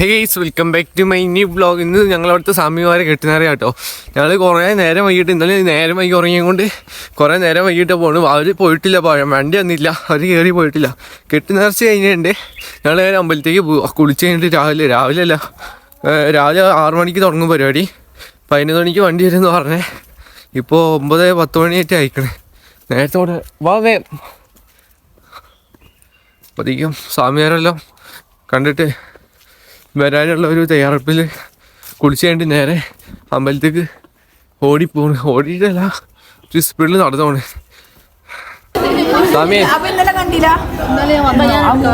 Hey welcome back to my new blog ഇന്ന് ഞങ്ങളവിടുത്തെ സ്വാമിമാരെ കെട്ടുന്നേരം കേട്ടോ ഞങ്ങൾ കുറേ നേരം വൈകിട്ട് ഇന്നലെ നേരം വൈകി ഉറങ്ങിയതുകൊണ്ട് കുറേ നേരം വൈകിട്ട് പോകണം അവർ പോയിട്ടില്ല പഴം വണ്ടി വന്നില്ല. അവർ കയറി പോയിട്ടില്ല. കെട്ടിനേർച്ച കഴിഞ്ഞിട്ടുണ്ട്. ഞങ്ങൾ നേരെ അമ്പലത്തേക്ക് പോവുക കുളിച്ച് കഴിഞ്ഞിട്ട് രാവിലെ രാവിലെ അല്ല രാവിലെ ആറ് മണിക്ക് തുടങ്ങും പരിപാടി. പതിനൊന്ന് മണിക്ക് വണ്ടി വരുമെന്ന് പറഞ്ഞേ. ഇപ്പോൾ ഒമ്പത് പത്ത് മണിയായിട്ട് അയക്കണേ നേരത്തെ കൂടെ വാ വേ. അപ്പോഴത്തേക്കും സ്വാമിയാരെല്ലാം കണ്ടിട്ട് വരാനുള്ള ഒരു തയ്യാറെടുപ്പിൽ കുളിച്ച് കഴിഞ്ഞിട്ട് നേരെ അമ്പലത്തേക്ക് ഓടിപ്പോണ്. ഓടിയിട്ടല്ല ഒരു സ്പീഡിൽ നടന്നോണ്. സ്വാമി.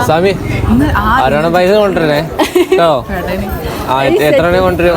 സ്വാമി ആരാണ് പൈസ കൊണ്ടുവരണേ കേട്ടോ? ആ എത്ര- മണി കൊണ്ടുവരും?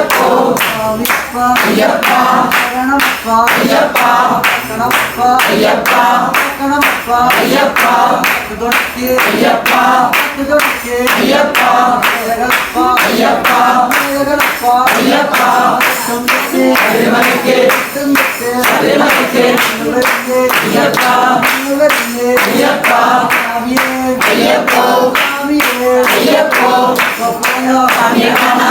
ஐயப்பா விஸ்வா ஐயப்பா கணப்பா ஐயப்பா கணப்பா ஐயப்பா கணப்பா ஐயப்பா துடக்கே ஐயப்பா துடக்கே ஐயப்பா ஐயப்பா ஐயப்பா ஐயப்பா ஐயப்பா சங்கத்தே அறிமணிக்கே சங்கத்தே அறிமணிக்கே நுழைந்தே ஐயப்பா நுழைந்தே ஐயப்பா ஐயப்பா ஐயப்பா ஐயப்பா ஐயப்பா ஐயப்பா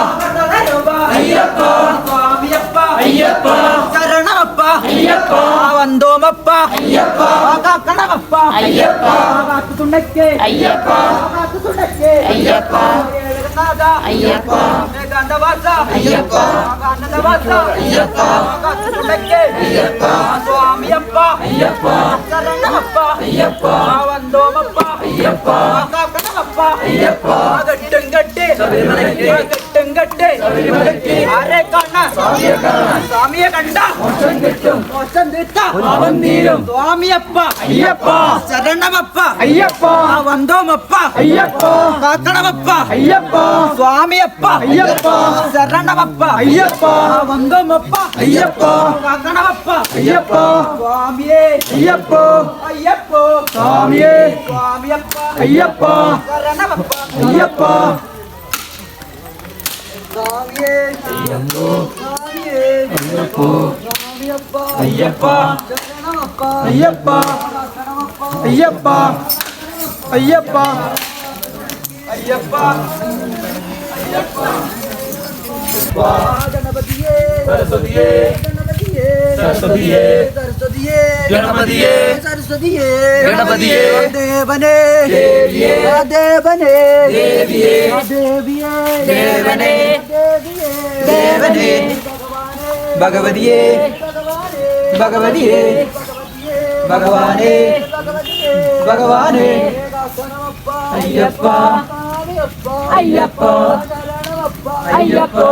ஐயப்பா. காத்து துணைக்கே. ஐயப்பா. காத்து துணைக்கே. ஐயப்பா. ஐயப்பா. கந்தவாசா ஐயப்பா. கந்தவாசா ஐயப்பா. காத்து துணைக்கே. ஐயப்பா. சுவாமி அப்பா ஐயப்பா. சரணப்பா ஐயப்பா. வந்தோமப்பா ஐயப்பா. காக்கணப்பா ஐயப்பா. கட்டும் கட்டி சபரிமலைக்கு. கட்டு அரை கண்ணா சாமிய கண்டா மோசம் திட்டா அவன் நீரும் சுவாமியப்பா ஐயப்பா சரணமப்பா ஐயப்பா வந்தோமப்பா ஐயப்பா காக்கணமப்பா ஐயப்பா சுவாமியப்பா ஐயப்பா சரணமப்பா ஐயப்பா வந்தோமப்பா ஐயப்பா காக்கணமப்பா ஐயப்பா سرسوتی गणपतिये गणपतिये सरस्वतीये गणपतिये। देवने। भगवाने। भगवाने। अय्यप्पा। अय्यप्पा। अय्यप्पा।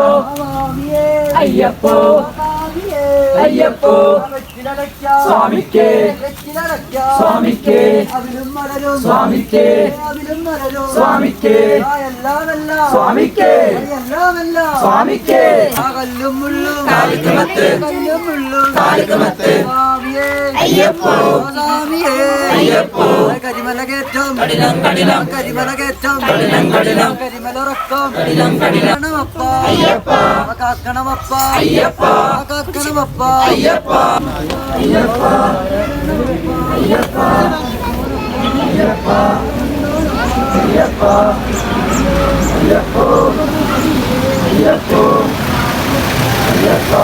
अय्यप्पा। अय्यप्पा। സ്വാമിക്കേ. സ്വാമിക്കേ. അതിലും മലരും. സ്വാമിക്കേ. അതിലും മലരും. സ്വാമിക്കേ. എല്ലാമല്ല സ്വാമിക്കേ. എല്ലാമല്ല സ്വാമിക്കേ. കല്ലും മുള്ളും കാലിക്കമത്ത്. കല്ലും മുള്ളും കാലിക്കമത്ത്. ஐயப்படியே ஐயப்போ. சாமியே ஐயப்போ. கரிமலகேற்றம். கடிலம் கடிலம். கரிமலகேற்றம். கடிலம் கடிலம். கரிமலரக்கம். கடிலம் கடிலம். அப்பா ஐயப்பா. காக்கணம் அப்பா ஐயப்பா. காக்கணம் அப்பா ஐயப்பா ஐயப்பா ஐயப்பா. ஐயப்பா. ஐயப்பா. ஐயப்போ. ஐயப்போ. ஐயப்பா.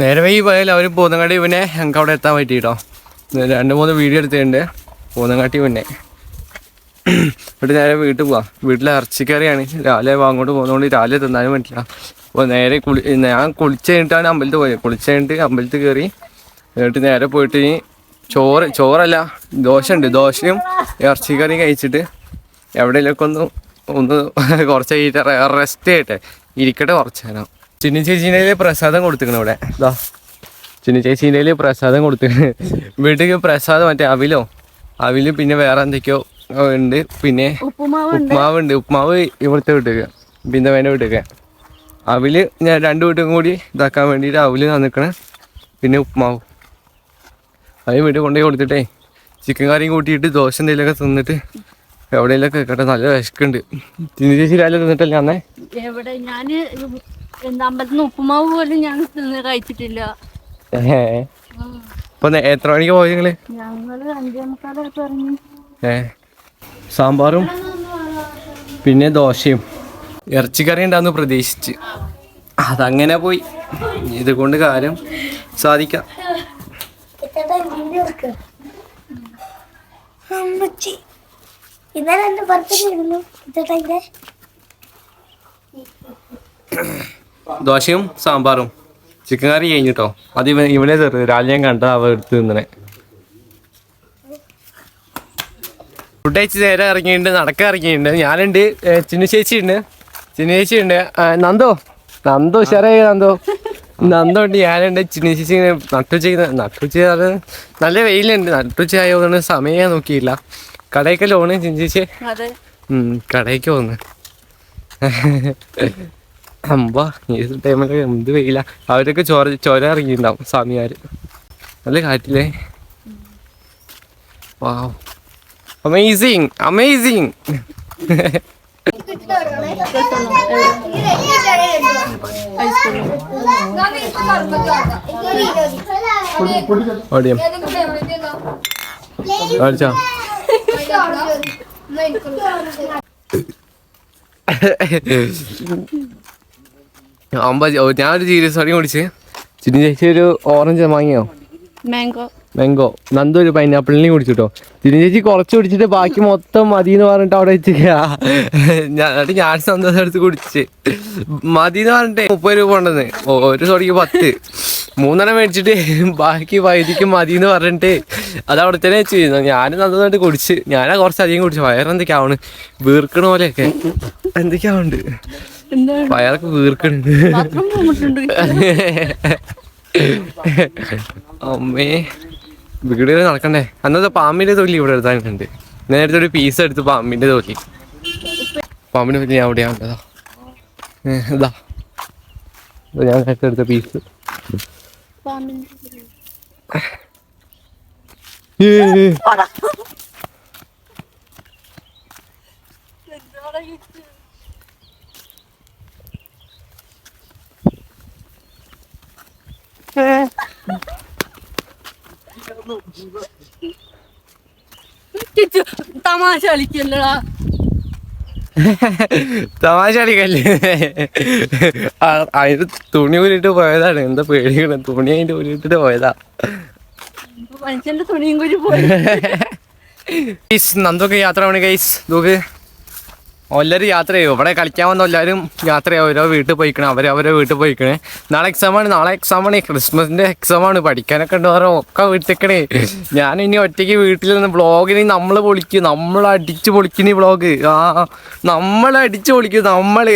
നേരെ വൈകി പോയാൽ അവർ പൂന്നങ്ങാട്ടി പിന്നെ ഞങ്ങൾക്ക് അവിടെ എത്താൻ പറ്റിയിട്ടോ. രണ്ട് മൂന്ന് വീഡിയോ എടുത്തിട്ടുണ്ട്. പൂന്നങ്ങാട്ടി പിന്നെ. എന്നിട്ട് നേരെ വീട്ടിൽ പോവാം. വീട്ടിൽ ഇറച്ചിക്കറിയാണ്. രാവിലെ അങ്ങോട്ട് പോകുന്നതുകൊണ്ട് രാവിലെ തിന്നാനും പറ്റില്ല. അപ്പോൾ നേരെ കുളി ഞാൻ കുളിച്ച് കഴിഞ്ഞിട്ടാണ് അമ്പലത്തിൽ പോയത്. കുളിച്ച് കഴിഞ്ഞിട്ട് അമ്പലത്തിൽ കയറി. എന്നിട്ട് നേരെ പോയിട്ട് ഇനി ചോറ് ചോറല്ല ദോശ ഉണ്ട് ദോശയും ഇറച്ചിക്കറിയും കഴിച്ചിട്ട് എവിടെയെങ്കിലൊക്കെ ഒന്ന് ഒന്ന് കുറച്ച് റെസ്റ്റ് ചെയ്യട്ടെ. ഇരിക്കട്ടെ കുറച്ച് ചിന്നി ചേച്ചീന്റെ പ്രസാദം കൊടുത്തിരിക്കണം ഇവിടെ. ഇതാ ചിന്നി ചേച്ചീന്റെ പ്രസാദം കൊടുത്തിരിക്കണ. വീട്ടിൽ പ്രസാദം മറ്റേ അവിലോ? അവിൽ പിന്നെ വേറെ എന്തൊക്കെയോ ഉണ്ട്. പിന്നെ ഉപ്പുമാവ് ഉണ്ട് ഉപ്പുമാവ് ഇവിടുത്തെ വീട്ടിൽ പിന്നെ വേണ്ട വീട്ടിൽ അവിൽ ഞാൻ രണ്ട് വീട്ടും കൂടി ഇതാക്കാൻ വേണ്ടിയിട്ട് അവിൽ തന്നിക്കണേ പിന്നെ ഉപ്പുമാവ്. അത് വീട്ടിൽ കൊണ്ടുപോയി കൊടുത്തിട്ടേ ചിക്കൻ കറിയും കൂട്ടിയിട്ട് ദോശ എന്തെങ്കിലുമൊക്കെ തിന്നിട്ട് എവിടെയെങ്കിലൊക്കെ കേട്ടെ നല്ല വിശക്കുണ്ട്. ചിന്നി ചേച്ചി രാവിലെ തിന്നിട്ടല്ലേ അന്നേ ഞാൻ എന്താ അമ്പലത്തിൽ നിന്ന് ഉപ്പുമാവ് പോലും ഞാൻ തിന്ന് കഴിച്ചിട്ടില്ല. ഇപ്പൊ എത്ര മണിക്ക് പോയി നിങ്ങൾ? ഞങ്ങൾ അഞ്ചേ മുക്കാലായിട്ട് ഇറങ്ങി. ഏ. സാമ്പാറും പിന്നെ ദോശയും. ഇറച്ചിക്കറി ഉണ്ടാന്ന് പ്രതീക്ഷിച്ച്. അതങ്ങനെ പോയി. ഇതുകൊണ്ട് കാര്യം സാധിക്കാം. അമ്മച്ചി ഇന്നലെ എന്റെ ബർത്ത്ഡേ ആയിരുന്നു ദോശയും സാമ്പാറും. ചിക്കൻ കറി കഴിഞ്ഞു കേട്ടോ അത് ഇവ ഇവിടെ ചെറു രാജ്യം ഞാൻ കണ്ട അവ എടുത്ത് തിന്നണേ. ഫുഡ് അയച്ച് നേരെ ഇറങ്ങിയിട്ടുണ്ട് നടക്കാൻ ഇറങ്ങിയിട്ടുണ്ട്. ഞാനുണ്ട് ചിന്നു ചേച്ചി ഉണ്ട് ചിന്നു ചേച്ചി ഉണ്ട് നന്ദോ? നന്ദോ ഉഷാറായി നന്ദോ? നന്ദോ ഉണ്ട് ഞാനുണ്ട്. ചിന്നു ചേച്ചി ഇങ്ങനെ നട്ടുച്ച നല്ല വെയിലുണ്ട്. നട്ടുച്ച ആയതുകൊണ്ട് സമയം ഞാൻ നോക്കിയില്ല. കടയ്ക്ക് ലോണ് ചിന്നു ചേച്ചി കടയ്ക്ക് പോന്ന്. അമ്പാ ഏത് ടൈമിലൊക്കെ എന്ത് വെയില. അവരൊക്കെ ചോര ചോര ഇറങ്ങിയിട്ടുണ്ടാവും സ്വാമിയാര്. നല്ല കാറ്റില്ലേ വാവ്. Amazing amazing ഓടിയം. ഓടിച്ചോ. ഞാനൊരു സീരിയസ് അടി കുടിച്ച് ചിന്നി ചേച്ചി ഒരു ഓറഞ്ച് വാങ്ങിയോ? മാംഗോ മാംഗോ നന്ദു ഒരു പൈനാപ്പിളിനെ കുടിച്ചിട്ടോ. ചിന്നി ചേച്ചി കുറച്ച് കുടിച്ചിട്ട് ബാക്കി മൊത്തം മതി എന്ന് പറഞ്ഞിട്ട് അവിടെ വെച്ചിട്ട് ഞാൻ സന്തോഷം എടുത്ത് കുടിച്ച്. മതി എന്ന് പറഞ്ഞിട്ട് മുപ്പത് രൂപ ഉണ്ടെന്ന് ഒരു സോറിക്ക് പത്ത്. മൂന്നെണ്ണം മേടിച്ചിട്ട് ബാക്കി വൈദ്യക്ക് മതി എന്ന് പറഞ്ഞിട്ട് അത് അവിടെ തന്നെ വെച്ച് ഞാൻ നന്നായിട്ട് കുടിച്ച്. ഞാനാ കുറച്ചധികം കുടിച്ചു വയറെന്തൊക്കെയാവണ് വീർക്കണ പോലെയൊക്കെ. എന്തൊക്കെയാവുണ്ട്? വയറൊക്കെ ബാത്റൂം പോന്നിട്ടുണ്ട്. അമ്മേ വീടുകൾ നടക്കണ്ടേ? അന്നത്തെ പാമ്പിന്റെ തൊലി ഇവിടെ എടുത്താനുണ്ട് നേരത്തെ ഒരു പീസ് എടുത്ത് പാമ്പിന്റെ തൊലി. പാമ്പിന്റെ തൊലി ഞാൻ അവിടെയാ കണ്ടതാ. ഏ, ഇതാ. ഞാൻ നേരത്തെ എടുത്ത പീസ് കിച്ചു, തമാശ കളിക്കല്ലടാ. തമാശ കളിക്കല്ലേ? അതിന് തുണി ഉരുട്ട് പോയതാണ്. എന്താ പേടിക്കണം തുണി അതിന്റെ ഉരുട്ടിട്ട് പോയതാ. മനുഷ്യന്റെ തുണിയും കൂടി പോയി. ഗൈസ് നന്ദൊക്കെ യാത്ര ആണ് ഗൈസ്. നോക്ക് എല്ലാവരും യാത്ര ചെയ്യും ഇവിടെ കളിക്കാൻ വന്ന എല്ലാവരും യാത്ര ചെയ്യും ഓരോ വീട്ടിൽ പോയിക്കണേ. അവർ അവരെ വീട്ടിൽ പോയിക്കണേ. നാളെ എക്സാം ആണ്. നാളെ എക്സാം ആണ്. ക്രിസ്മസിന്റെ എക്സാം ആണ്. പഠിക്കാനൊക്കെ ഉണ്ട്. വേറെ ഒക്കെ വീട്ടിലേക്കണേ. ഞാൻ ഇനി ഒറ്റയ്ക്ക് വീട്ടിൽ നിന്ന് ബ്ലോഗിന് നമ്മൾ പൊളിക്കും. നമ്മൾ അടിച്ച് പൊളിക്കുന്ന ബ്ലോഗ് ആ നമ്മൾ അടിച്ച് പൊളിക്കും നമ്മൾ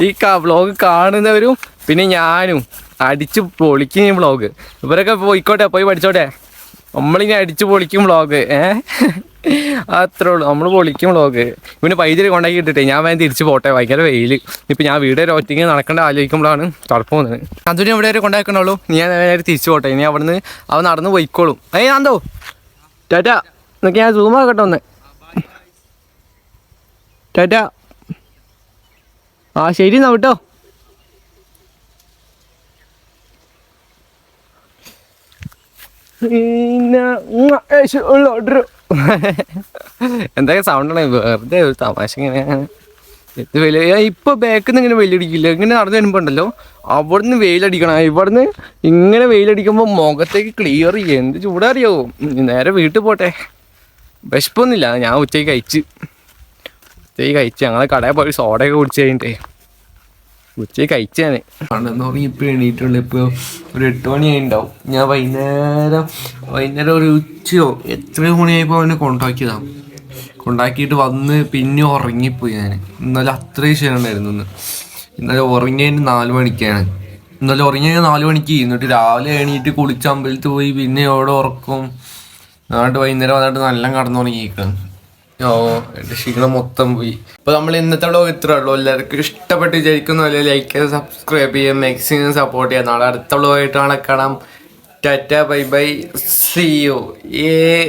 ഈ ബ്ലോഗ് കാണുന്നവരും പിന്നെ ഞാനും അടിച്ച് പൊളിക്കുന്ന ബ്ലോഗ് ഇവരൊക്കെ പോയിക്കോട്ടെ? പോയി പഠിച്ചോട്ടെ? നമ്മളിനി അടിച്ച് പൊളിക്കും വ്ളോഗ് ഏ? അത്രേ ഉള്ളൂ. നമ്മൾ പൊളിക്കും വ്ളോഗ് പിന്നെ വൈദ്യുതി കൊണ്ടാക്കി ഇട്ടിട്ടേ. ഞാൻ വേണം തിരിച്ച് പോട്ടെ. ഭയങ്കര വെയിൽ ഇപ്പം ഞാൻ വീട് വരെ ഒറ്റയ്ക്ക് നടക്കേണ്ട ആലോചിക്കുമ്പോഴാണ് തുറപ്പ് പോകുന്നത് അതിന് ഇവിടെ വരെ കൊണ്ടാക്കണുള്ളൂ. ഞാൻ നേരെ തിരിച്ചു പോട്ടെ. ഇനി അവിടുന്ന് അവൻ നടന്ന് പോയിക്കോളും. ഏയ് ആന്തോ ടാറ്റ എന്നൊക്കെ ഞാൻ സൂം ആക്കട്ടെ ഒന്ന്. ടാറ്റ. ആ ശരി എന്നാ വിട്ടോ പിന്നെ ഉമ്മ, ഏശ്, ഉള്ള order. എന്തൊക്കെ സൗണ്ട് ആണ്? വെറുതെ ഒരു തമാശ ഇങ്ങനെ. ഇത് വെയിൽ ഇപ്പൊ ബാക്കിൽ നിന്ന് ഇങ്ങനെ വെയിലടിക്കില്ല ഇങ്ങനെ നടന്നു വരുമ്പോ ഉണ്ടല്ലോ അവിടുന്ന് വെയിലടിക്കണം. ഇവിടുന്ന് ഇങ്ങനെ വെയിലടിക്കുമ്പോ മുഖത്തേക്ക് ക്ലിയർ ചെയ്യുക എന്ത് ചൂടറിയോ? നേരെ വീട്ടിൽ പോട്ടെ. വിശപ്പൊന്നുമില്ല. ഞാൻ ഉച്ചയ്ക്ക് കഴിച്ച്. ഉച്ചയ്ക്ക് കഴിച്ച് ഞങ്ങളെ കടയിൽ പോയി സോഡയൊക്കെ കുടിച്ച് കഴിഞ്ഞിട്ടേ. ഉച്ചയ്ക്ക് കഴിച്ചാണ് ആണെന്ന് പറഞ്ഞ് ഇപ്പൊ എണീറ്റുള്ളൂ ഇപ്പൊ ഒരു എട്ട് മണിയായി ഉണ്ടാവും ഞാൻ വൈകുന്നേരം വൈകുന്നേരം ഒരു ഉച്ചയോ എത്ര മണിയായപ്പോ അവനെ കൊണ്ടാക്കിയതാ? കൊണ്ടാക്കിയിട്ട് വന്ന് പിന്നെ ഉറങ്ങിപ്പോയി ഞാൻ ഇന്നലെ അത്രയും ശരിയുണ്ടായിരുന്നു ഇന്ന്. ഇന്നലെ ഉറങ്ങിയതിന് നാല് മണിക്കാണ്. ഇന്നലെ ഉറങ്ങിയ നാല് മണിക്ക്. എന്നിട്ട് രാവിലെ എണീറ്റ് കുളിച്ച് അമ്പലത്തിൽ പോയി പിന്നെ എവിടെ ഉറക്കും? എന്നിട്ട് വൈകുന്നേരം വന്നിട്ട് നല്ല കടന്നുറങ്ങിയിരിക്കണം ഓ എന്റെ ക്ഷീണം മൊത്തം പോയി. അപ്പൊ നമ്മൾ ഇന്നത്തെ വ്ളോഗ് ഇത്ര ഉള്ളൂ. എല്ലാവർക്കും ഇഷ്ടപ്പെട്ട് ജയിക്കുന്ന പോലെ ലൈക്ക് ചെയ്ത് സബ്സ്ക്രൈബ് ചെയ്യാം മാക്സിമം സപ്പോർട്ട് ചെയ്യാം. നാളെ അടുത്ത വ്ളോഗായിട്ട് കാണാം. Tata bye bye see you ഏ